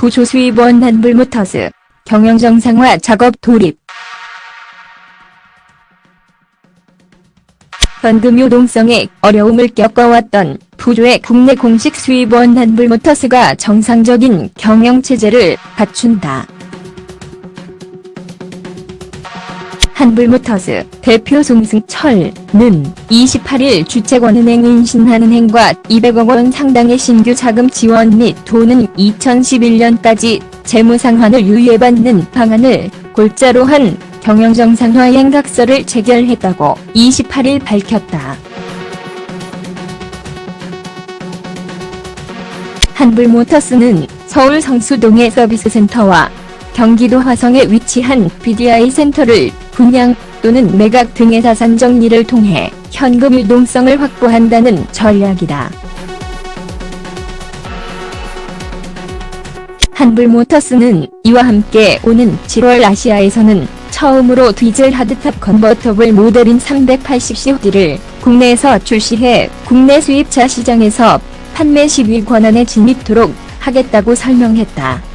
부조 수입원 한불모터스 경영 정상화 작업 돌입 현금 유동성에 어려움을 겪어왔던 부조의 국내 공식 수입원 한불모터스가 정상적인 경영 체제를 갖춘다. 한불모터스 대표 송승철은 28일 주채권은행 인신한은행과 200억 원 상당의 신규 자금 지원 및 도는 2011년까지 재무상환을 유예받는 방안을 골자로 한 경영정상화 행각서를 체결했다고 28일 밝혔다. 한불모터스는 서울 성수동의 서비스센터와 경기도 화성에 위치한 BDI 센터를 분양 또는 매각 등의 자산 정리를 통해 현금 유동성을 확보한다는 전략이다. 한불모터스는 이와 함께 오는 7월 아시아에서는 처음으로 디젤 하드탑 컨버터블 모델인 380COD를 국내에서 출시해 국내 수입차 시장에서 판매 시비 권한에 진입토록 하겠다고 설명했다.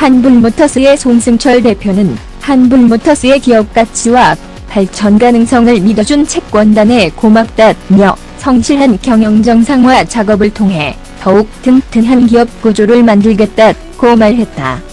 한불모터스의 송승철 대표는 한불모터스의 기업 가치와 발전 가능성을 믿어준 채권단에 고맙다며 성실한 경영 정상화 작업을 통해 더욱 튼튼한 기업 구조를 만들겠다고 말했다.